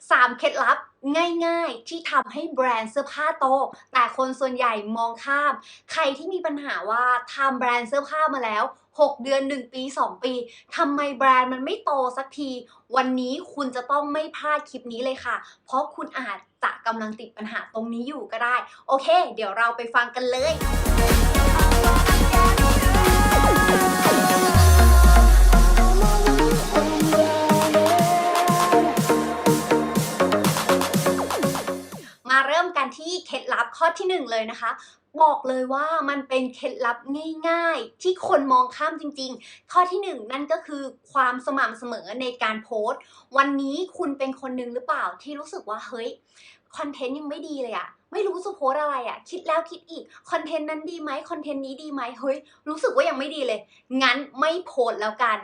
3 เคล็ดลับง่ายๆ ที่ทำให้แบรนด์เสื้อผ้าโต แต่คนส่วนใหญ่มองข้าม ใครที่มีปัญหาว่าทำแบรนด์เสื้อผ้ามาแล้ว 6 เดือน 1 ปี 2 ปีทำไมแบรนด์มันไม่โตสักที วันนี้คุณจะต้องไม่พลาดคลิปนี้เลยค่ะ เพราะคุณอาจจะกำลังติดปัญหาตรงนี้อยู่ก็ได้ โอเค เดี๋ยวเราไปฟังกันเลย ข้อที่หนึ่งเลยนะคะ บอกเลยว่ามันเป็นเคล็ดลับง่ายๆ ที่คนมองข้ามจริง ๆ ข้อที่หนึ่งนั่นก็คือความสม่ำเสมอในการโพสต์ วันนี้คุณเป็นคนหนึ่งหรือเปล่าที่รู้สึกว่าเฮ้ยคอนเทนต์ยังไม่ดีเลยอะไม่รู้จะโพสอะไรอะคิดแล้วคิดอีกคอนเทนต์นั้นดีไหมคอนเทนต์นี้ดีไหมเฮ้ยรู้สึกว่ายังไม่ดีเลย งั้นไม่โพสแล้วกัน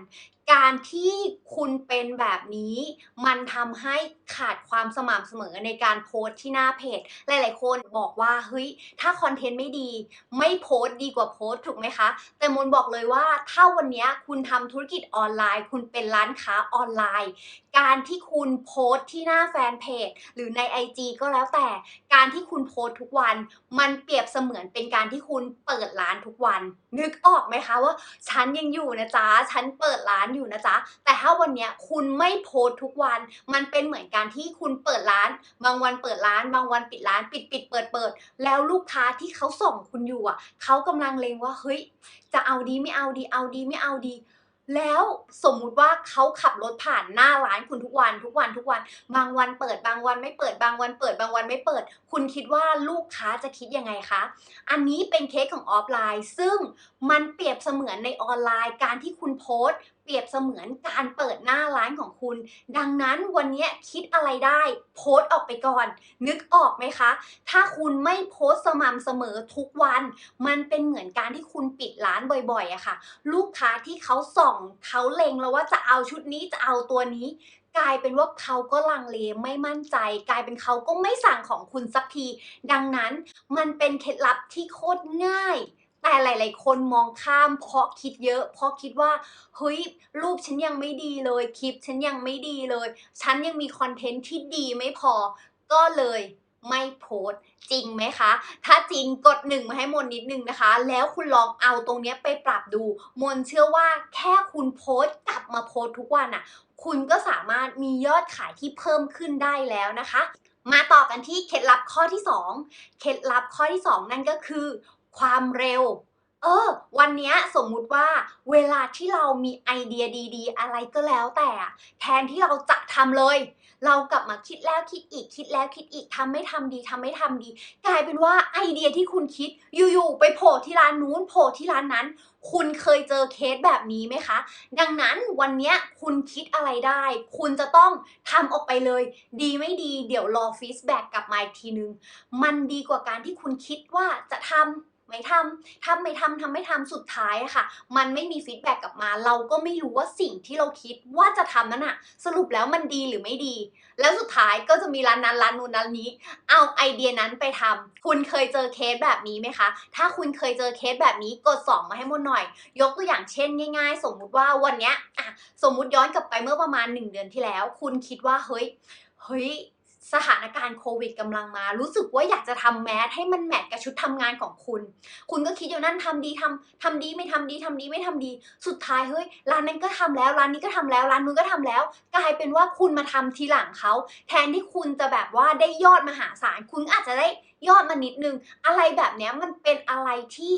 การที่คุณเป็นแบบนี้ มันทำให้ขาดความสม่ำเสมอในการโพสต์ที่หน้าเพจ หลาย ๆ คนบอกว่าเฮ้ยถ้าคอนเทนต์ไม่ดี ไม่โพสต์ดีกว่าโพสต์ถูกไหมคะ แต่มนบอกเลยว่าถ้าวันนี้คุณทำธุรกิจออนไลน์ คุณเป็นร้านค้าออนไลน์ การที่คุณโพสต์ที่หน้าแฟนเพจหรือใน IG ก็แล้วแต่การที่คุณโพสต์ทุกวัน มันเปรียบเสมือนเป็นการที่คุณเปิดร้านทุกวัน นึกออกไหมคะว่าฉันยังอยู่นะจ๊ะฉันเปิดร้านอยู่นะจ๊ะ แต่ถ้าวันนี้คุณไม่โพสทุกวัน มันเป็นเหมือนการที่คุณเปิดร้าน บางวันเปิดร้าน บางวันปิดร้าน ปิดปิดเปิดเปิด แล้วลูกค้าที่เขาส่งคุณอยู่อะ เขากำลังเลงว่า เฮ้ย จะเอาดีไม่เอาดี เอาดีไม่เอาดีแล้วสมมุติว่าเขาขับรถผ่านหน้าร้านคุณทุกวันทุกวันทุกวัน บางวันเปิดบางวันไม่เปิดบางวันเปิดบางวันไม่เปิด คุณคิดว่าลูกค้าจะคิดยังไงคะ อันนี้เป็นเคสของออฟไลน์ ซึ่งมันเปรียบเสมือนในออนไลน์การที่คุณโพสต์ เปรียบเสมือนการเปิดหน้าร้านของคุณ ดังนั้นวันนี้คิดอะไรได้ โพสต์ออกไปก่อน นึกออกไหมคะ ถ้าคุณไม่โพสต์สม่ำเสมอทุกวัน มันเป็นเหมือนการที่คุณปิดร้านบ่อยๆอะค่ะ ลูกค้าที่เขาส่องเขาเล็งแล้วว่าจะเอาชุดนี้จะเอาตัวนี้กลายเป็นว่าเขาก็ลังเลไม่มั่นใจ กลายเป็นเขาก็ไม่สั่งของคุณสักที ดังนั้นมันเป็นเคล็ดลับที่โคตรง่าย แต่หลาย ๆ คนมองข้ามเพราะคิดเยอะ เพราะคิดว่าเฮ้ยรูปฉันยังไม่ดีเลย คลิปฉันยังไม่ดีเลย ฉันยังมีคอนเทนต์ที่ดีไม่พอ ก็เลยไม่โพสจริงไหมคะ ถ้าจริงกดหนึ่งมาให้มนนิดนึงนะคะ แล้วคุณลองเอาตรงนี้ไปปรับดู มนเชื่อว่าแค่คุณโพสกลับมาโพสทุกวันอะ คุณก็สามารถมียอดขายที่เพิ่มขึ้นได้แล้วนะคะ มาต่อกันที่เคล็ดลับข้อที่ 2 เคล็ดลับข้อที่ 2 นั่นก็คือ ความเร็ว เออ วันนี้สมมุติว่าเวลาที่เรามีไอเดียดีๆ อะไรก็แล้วแต่ แทนที่เราจะทำเลย เรากลับมาคิดแล้วคิดอีกคิดแล้วคิดอีกทำไม่ทำดีทำไม่ทำดี กลายเป็นว่าไอเดียที่คุณคิดอยู่ๆไปโผล่ที่ร้านนู้นโผล่ที่ร้านนั้น คุณเคยเจอเคสแบบนี้ไหมคะ ดังนั้นวันนี้คุณคิดอะไรได้ คุณจะต้องทำออกไปเลย ดีไม่ดี เดี๋ยวรอฟีดแบ็กกลับมาอีกทีนึง มันดีกว่าการที่คุณคิดว่าจะทำ ไม่ทำทำไม่ทำทำไม่ทำสุดท้ายอะค่ะ มันไม่มีฟีดแบ็กกลับมา เราก็ไม่รู้ว่าสิ่งที่เราคิดว่าจะทำนั้นอะสรุปแล้วมันดีหรือไม่ดี แล้วสุดท้ายก็จะมีร้านนั้นร้านนู้นร้านนี้ เอาไอเดียนั้นไปทำคุณเคยเจอเคสแบบนี้ไหมคะ ถ้าคุณเคยเจอเคสแบบนี้กด 2 มาให้มดหน่อย ยกตัวอย่างเช่นง่าย ๆ สมมุติว่าวันเนี้ยอะสมมุติย้อนกลับไปเมื่อประมาณ 1 เดือนที่แล้ว คุณคิดว่าเฮ้ยเฮ้ย สถานการณ์โควิดกำลังมา รู้สึกว่าอยากจะทำแมสให้มันแมทกับชุดทำงานของคุณ คุณก็คิดอยู่นั่นทำดีทำทำดีไม่ทำดีทำดีไม่ทำดี สุดท้ายเฮ้ยร้านนั้นก็ทำแล้ว ร้านนี้ก็ทำแล้ว ร้านนู้นก็ทำแล้วกลายเป็นว่าคุณมาทำทีหลังเขา แทนที่คุณจะแบบว่าได้ยอดมหาศาล คุณอาจจะได้ยอดมานิดนึง อะไรแบบนี้มันเป็นอะไรที่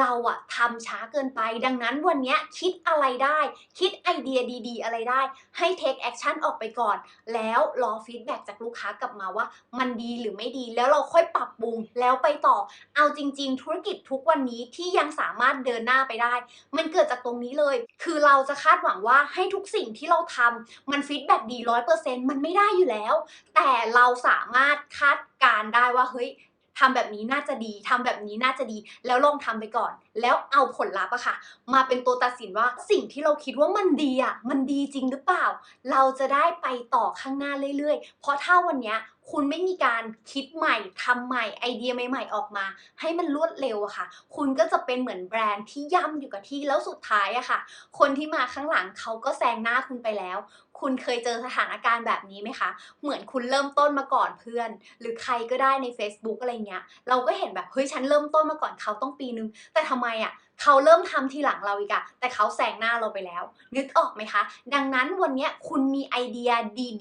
เราอะทำช้าเกินไป ดังนั้นวันนี้คิดอะไรได้ คิดไอเดียดีๆ อะไรได้ ให้ take action ออกไปก่อน แล้วรอฟีดแบ็กจากลูกค้ากลับมาว่า มันดีหรือไม่ดี แล้วเราค่อยปรับปรุง แล้วไปต่อ เอาจริง ๆ ธุรกิจทุกวันนี้ที่ยังสามารถเดินหน้าไปได้ มันเกิดจากตรงนี้เลย คือเราจะคาดหวังว่าให้ทุกสิ่งที่เราทำมันฟีดแบ็กดีร้อยเปอร์เซ็นต์มันไม่ได้อยู่แล้ว แต่เราสามารถคาดการได้ว่าเฮ้ย ทำแบบนี้น่าจะดีทำแบบนี้น่าจะดี แล้วลองทำไปก่อน แล้วเอาผลลัพธ์อะค่ะ มาเป็นตัวตัดสินว่าสิ่งที่เราคิดว่ามันดีอะมันดีจริงหรือเปล่า เราจะได้ไปต่อข้างหน้าเรื่อยๆ เพราะถ้าวันเนี้ย คุณไม่มีการคิดใหม่ทำใหม่ไอเดียใหม่ๆออกมา ให้มันรวดเร็วอะค่ะ คุณก็จะเป็นเหมือนแบรนด์ที่ย่ำอยู่กับที่แล้วสุดท้ายอะค่ะ คนที่มาข้างหลังเขาก็แซงหน้าคุณไปแล้ว คุณเคยเจอสถานการณ์แบบนี้ไหมคะ เหมือนคุณเริ่มต้นมาก่อนเพื่อน หรือใครก็ได้ใน Facebook อะไรเงี้ย เราก็เห็นแบบเฮ้ยฉันเริ่มต้นมาก่อนเขาต้องปีนึง แต่ทำไมอะ เขาเริ่มทำทีหลังเราอีกอะแต่เขาแซงหน้าเราไปแล้ว นึกออกไหมคะ ดังนั้นวันนี้คุณมีไอเดีย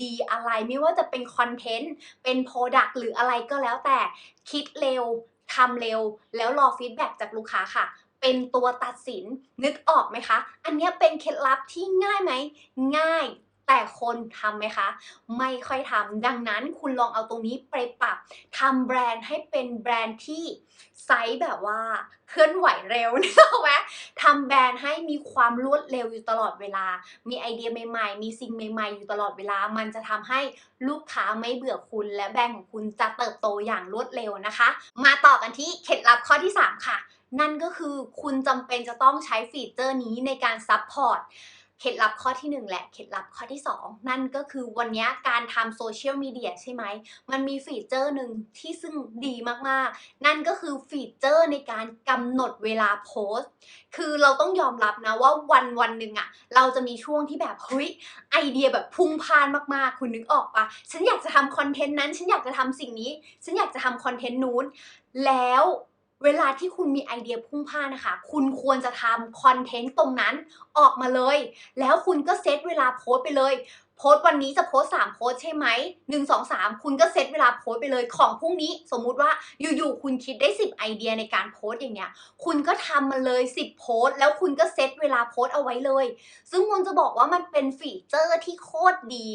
ดีๆ อะไรไม่ว่าจะเป็นคอนเทนต์เป็นโปรดักต์หรืออะไรก็แล้วแต่คิดเร็วทำเร็ว แล้วรอฟีดแบ็กจากลูกค้าค่ะเป็นตัวตัดสินนึกออกไหมคะ อันนี้เป็นเคล็ดลับที่ง่ายไหม ง่าย แต่คนทำไหมคะ ไม่ค่อยทำดังนั้นคุณลองเอาตรงนี้ไปปรับทำแบรนด์ให้เป็นแบรนด์ที่ไซส์แบบว่าเคลื่อนไหวเร็วนึกออกไหมทำแบรนด์ให้มีความรวดเร็วอยู่ตลอดเวลา มีไอเดียใหม่ๆ มีสิ่งใหม่ ๆ อยู่ตลอดเวลา มันจะทำให้ลูกค้าไม่เบื่อคุณและแบรนด์ของคุณจะเติบโตอย่างรวดเร็วนะคะ มาต่อกันที่เคล็ดลับข้อที่ 3 ค่ะ นั่นก็คือคุณจำเป็นจะต้องใช้ฟีเจอร์นี้ในการซัพพอร์ต เคล็ดลับข้อที่ 1 และเคล็ดลับข้อที่ 2 นั่นก็คือวันนี้การทำโซเชียลมีเดียใช่ไหม มันมีฟีเจอร์หนึ่งที่ซึ่งดีมากๆ นั่นก็คือฟีเจอร์ในการกำหนดเวลาโพสต์ คือเราต้องยอมรับนะว่าวันวันหนึ่งอะเราจะมีช่วงที่แบบเฮ้ยไอเดียแบบพุ่งพานมากๆ คุณนึกออกปะฉันอยากจะทำคอนเทนต์นั้น ฉันอยากจะทำสิ่งนี้ ฉันอยากจะทำคอนเทนต์นู้นแล้ว เวลาที่คุณมีไอเดียพุ่งพ่านะคะ คุณควรจะทำคอนเทนต์ตรงนั้นออกมาเลย แล้วคุณก็เซตเวลาโพสไปเลย โพสต์วันนี้จะโพสต์สามโพสต์ใช่ไหมหนึ่งสองสามคุณก็เซตเวลาโพสต์ไปเลยของพรุ่งนี้ สมมุติว่าอยู่ๆคุณคิดได้ 10 ไอเดียในการโพสต์อย่างเงี้ยคุณก็ทำมาเลย 10 โพสต์แล้วคุณก็เซตเวลาโพสต์เอาไว้เลย ซึ่งมนจะบอกว่ามันเป็นฟีเจอร์ที่โคตรดี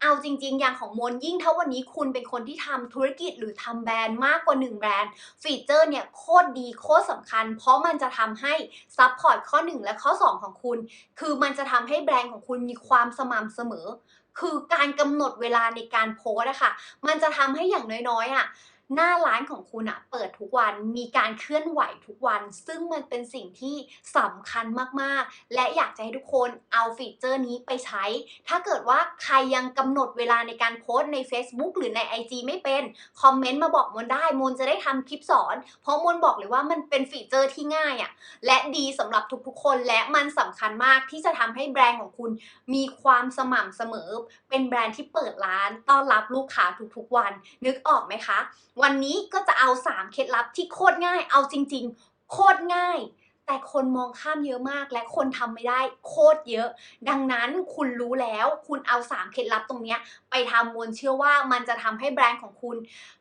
เอาจริง ๆ อย่างของมนยิ่งถ้าวันนี้คุณเป็นคนที่ทำธุรกิจหรือทำแบรนด์มากกว่า 1 แบรนด์ฟีเจอร์เนี่ยโคตรดีโคตรสำคัญ เพราะมันจะทำให้ซัพพอร์ตข้อ 1 และข้อ 2 ของคุณ คือมันจะทำให้แบรนด์ของคุณมีความสม่ำเสมอ คือการกำหนดเวลาในการโพสอะค่ะ มันจะทำให้อย่างน้อยๆอะ หน้าร้านของคุณอะเปิดทุกวันมีการเคลื่อนไหวทุกวัน ซึ่งมันเป็นสิ่งที่สำคัญมากๆ และอยากจะให้ทุกคนเอาฟีเจอร์นี้ไปใช้ ถ้าเกิดว่าใครยังกำหนดเวลาในการโพสต์ใน Facebook หรือใน IG ไม่เป็นคอมเมนต์มาบอกมนได้มนจะได้ทำคลิปสอน เพราะมนบอกเลยว่ามันเป็นฟีเจอร์ที่ง่ายอะและดีสำหรับทุกๆคนและมันสำคัญมากที่จะทำให้แบรนด์ของคุณมีความสม่ำเสมอ เป็นแบรนด์ที่เปิดร้านต้อนรับลูกค้าทุกๆวัน นึกออกไหมคะวันนี้ก็จะเอา 3 เคล็ดลับที่โคตรง่าย เอาจริง ๆ โคตรง่าย แต่คนมองข้ามเยอะมาก และคนทำไม่ได้โคตรเยอะ ดังนั้นคุณรู้แล้ว คุณเอา 3 เคล็ดลับตรงนี้ไปทำมวลเชื่อว่ามันจะทำให้แบรนด์ของคุณ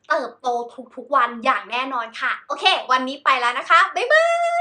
เติบโตทุกๆวันอย่างแน่นอนค่ะ โอเค วันนี้ไปแล้วนะคะ บ๊ายบาย